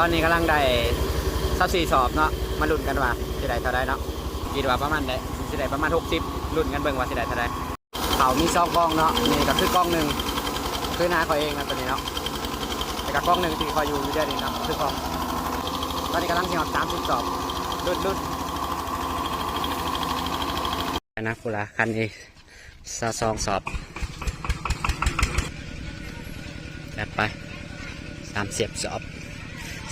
ตอนนี้กำลังได้สักสี่สอบเนาะมาลุ้นกันว่าสิได้เท่าไรเนาะคิดว่าประมาณได้สิได้ประมาณ 60ลุ้นกันเบิ่งว่าสิได้เท่าไรเขามีซองกล้องเนาะนี่ก็คือกล้องหนึ่งคือหน้าเขาเองนะตัวนี้เนาะแต่กับกล้องหนึ่งที่คอยอยู่อยู่เดือนนี้เนาะคือกล้องตอนนี้กำลังสิหอด30สอบลุ้นลุ้นนะกูละคันนี้ซาซองสอบจัดไปสามเสียบสอบ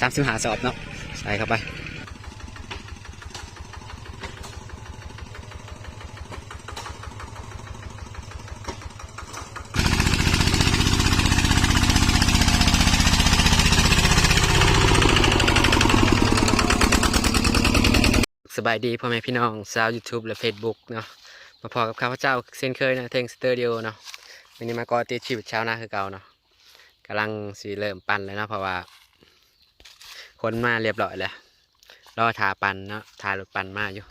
สามสิบหาสอบเนาะใส่เข้าไปสบายดีพ่อแม่พี่น้องชาว YouTube และ Facebook เนาะมาพอกับข้าพเจ้าเช่นเคยนะเทงสเตอร์เดียวเนาะวันนี้มาก็ติดชีวิตเช้าหน้าคือเก่าเนาะกำลังสีเริ่มปั่นเลยนะเพราะว่า คนมาเรียบร้อยแล้วรอทาปันเนาะทารถปันมาอยู่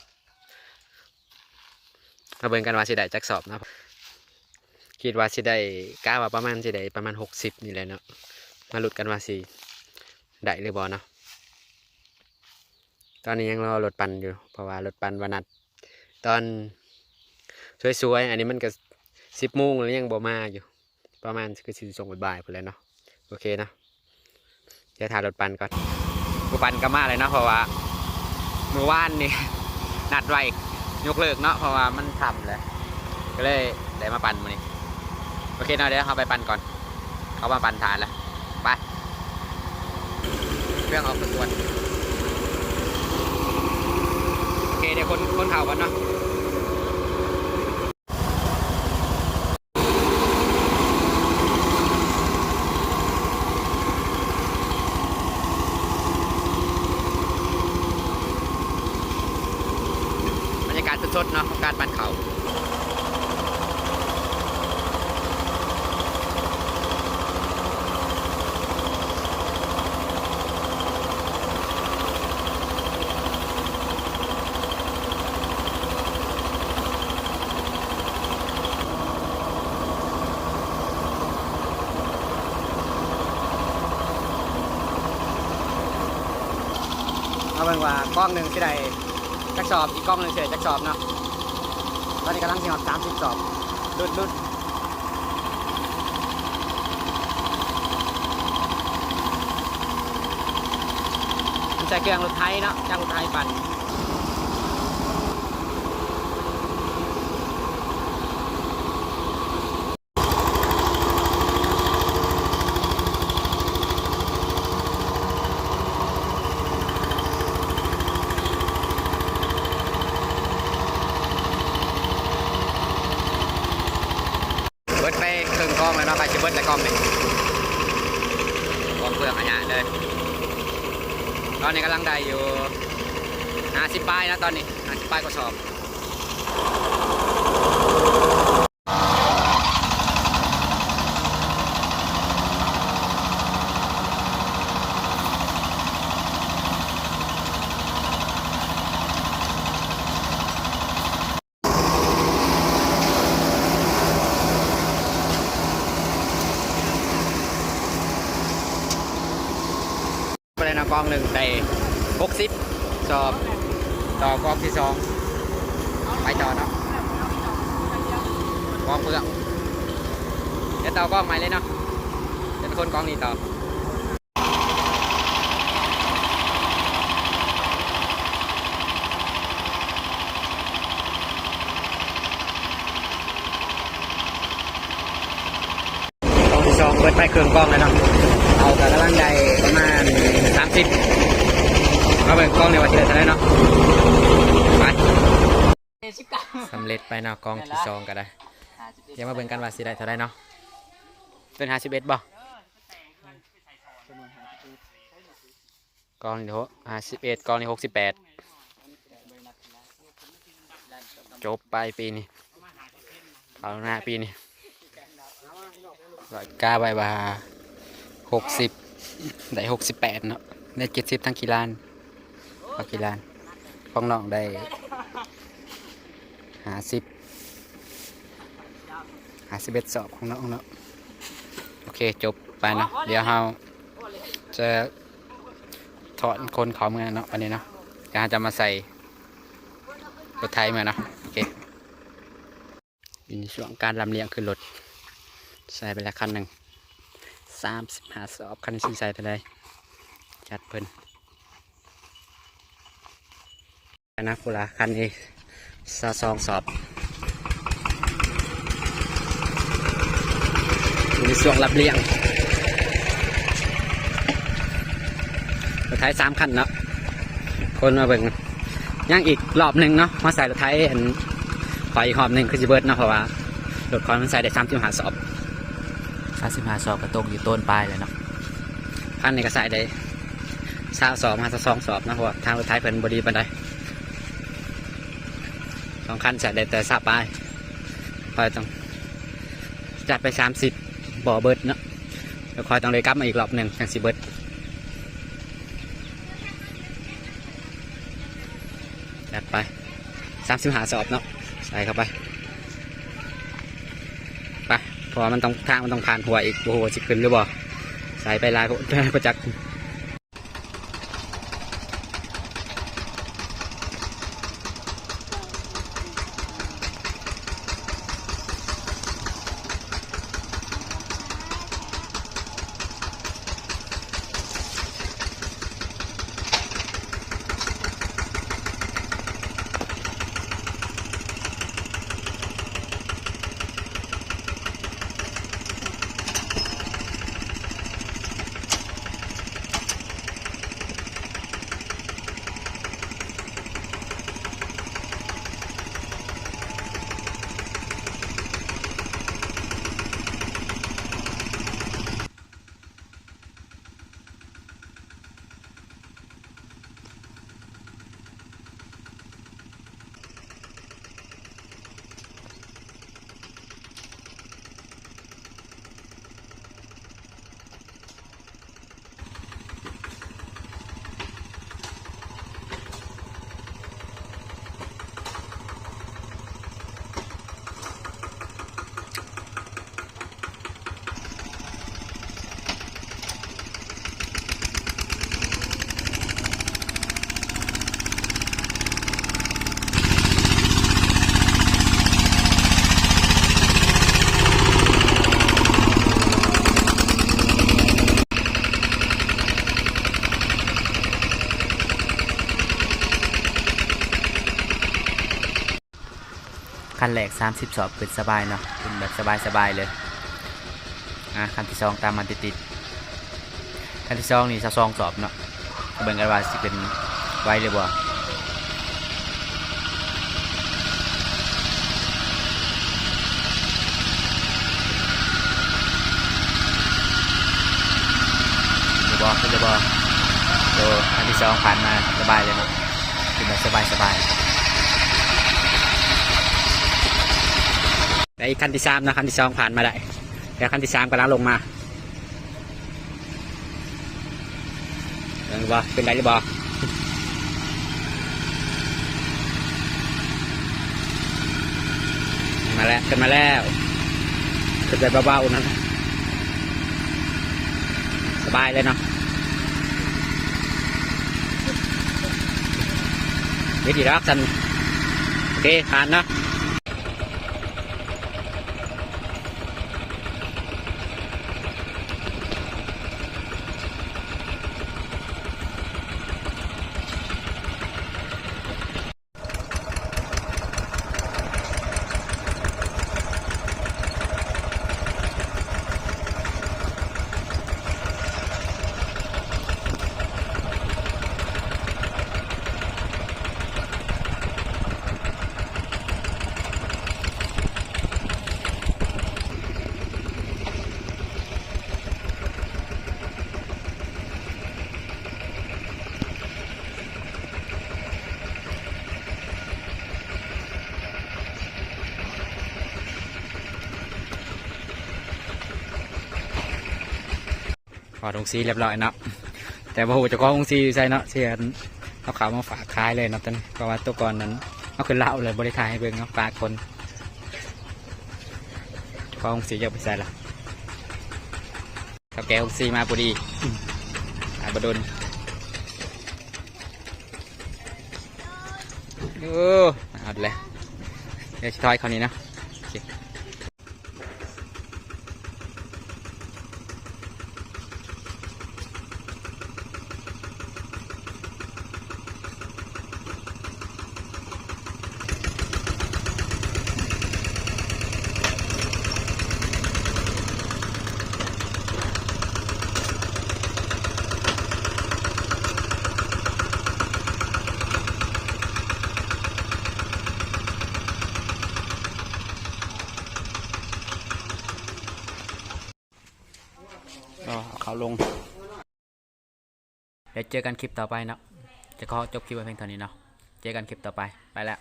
มาเบิ่งกันว่าสิได้จักสอบนะคิดว่าสิได้ก้าว่าประมาณสิได้ประมาณหกสิบนี่แหละเนาะมาหลุ้นกันว่าสิได้หรือบ่เนาะตอนนี้ยังรอรถปันอยู่ เพราะว่ารถปันวันนัดตอนสวยๆอันนี้มันก็สิบโมงแล้วยังบ่มาอยู่ ประมาณก็สิส่งบ่ายๆพอแหล้วเนาะโอเคเนาะเดี๋ยวถ่ารถปันก่อน กูปั่นก็มาเลยเนาะเพราะว่าเมื่อวานนี่นัดไว้ยกเลิกเนาะเพราะว่ามันทำเลยก็เลยได้มาปั่นมานี่โอเคเนาะเดี๋ยวเขาไปปั่นก่อน เขามาปั่นฐานแล้วไปเครื่องออกส่วนโอเคเดี๋ยวคนคนเข่ากันเนาะบรรยากาศ สดเนาะของการปั่นเขาเอาเป็นว่ากล้องหนึ่งที่ใด จักสอบอีกกล้องหนึ่งเสียจักสอบเนาะตอนนี้กำลังสิหอดสามสิบสอบดุดดุดมันใช้เครื่องรถไทยเนาะจ้างรถไทยปั่น เบิดไปครึ่งกล้องแล้วเนาะใครจะเบิดแต่กล้องนี่กล้องเปลือกอันเนี้ยเลย ตอนนี้กำลังได้อยู่ห้าสิป้ายนะตอนนี้ห้าสิป้ายก็สอบ ไปเลยนะกองหนึ่งได้หกสิบสอบต่อกองที่สองไปต่อเนาะกองเปลือกเดี๋ยวต่อกองใหม่เลยเนาะเป็นคนกองนี้ต่อกองที่สองเปิดไปเครื่องกล้องเลยเนาะ เอาแต่กำลังได้ประมาณสามสิบเอา ไปกล้องในวันที่เท่าไหรเนาะไปสำเร็จไปเนาะกล้องที่สองก็ได้เดี๋ยวมาเบิ่งกันว่าสิได้เท่าไหรเนาะเป็นห้าสิบเอ็ดบ่กล้องนี่โหห้าสิบเอ็ดกล้องนี่หกสิบแปดจบไปปีนี้เอาหน้าปีนี้ร้อยกล้าใบบาหกสิบได้หกสิบแปดเนาะได้เจ็ดสิบทั้งกีฬาน พอกีฬานของน้องได้หาสิบหาสิบเอ็ดสอบของน้องเนาะโอเคจบไปเนาะเดี๋ยวเราจะถอนคนเขาเมือเนาะวันนี้เนาะก็จะมาใส่รถไทยมาเนาะโอเคอยู่ในช่วงการลำเลียงขึ้นรถใส่ไปแล้วคันหนึ่งสามสิบห้าสอบคันที่ใส่ไปเลยจัดเพิ่น นะคุละคันนี้ซาซองสอบอยู่ในช่วงรับเลี้ยงรถไทยสามคันเนาะคนมาเบิ่งย่างอีกรอบหนึ่งเนาะมาใส่รถไทยอันขออีกรอบหนึ่งคือจิเบิร์ดเนาะเพราะว่ารถคอนมันใส่ได้สามสิบห้าสอบสามสิบห้าสอบกระตกอยู่ต้นปลายเลยเนาะคันนี้ก็ใส่ได้สาวสอบมาสองสอบนะเพราะว่าทางรถไทยเพิ่นบดีปานใดส องคันใส่ได้แต่สาปลายคอยต้องจัดไปสามสิบบ่อเบิดเนาะแล้วคอยต้องเลยกลับมาอีกรอบหนึ่งจังสิเบิดจัดไปสามสิบหาสอบเนาะใส่เข้าไปไปพราะว่ามันต้องทางมันต้องผ่านหัวอีกโอ้โหสิขึ้นหรือบ่ใส่ไปลายประจักษ์ คันแรกสามสิบสอบเป็นสบายเนาะเป็นแบบสบายสบายๆเลยอะคันที่สองตามมาติดๆคันที่สองนี่สะซองสอบเนาะเบิ่งกันว่าสิเป็นไวหรือบ่หรือบ่คือหรือบ่โดคันที่สองผ่านมาสบายเลยเนาะเป็นแบบสบายสบาย ๆและอีกคันที่สามนะคันที่สองผ่านมาได้แล้วคันที่สามกำลังลงมาเห็นบ่เป็นไรหรือบ่มาแล้วขึ้นมาแล้วขึ้นไปเบาๆนะสบายเลยเนาะวิธีรักสันโอเคผ่านเนาะ อดองซีเรียบร้อยเนาะแต่ว่าหูจะก็องซีอยู่ใช่เนาะเสียนเอาขาวมาฝากคายเลยเนาะตอนเพราะว่าตัวก่อนนั้นเขาขึ้นเล่าเลยบริทายให้เบิ่งเนาะฝากคนพอองซีจะไปใส่ละถ้าแกองซีมาพอดีอาบดุลเออเอาเลยเดี๋ยวชิทอยเขานี้นะ ลง เดี๋ยวเจอกันคลิปต่อไปนะจะขอจบคลิปไว้เพียงเท่านี้เนาะ เจอกันคลิปต่อไป ไปแล้ว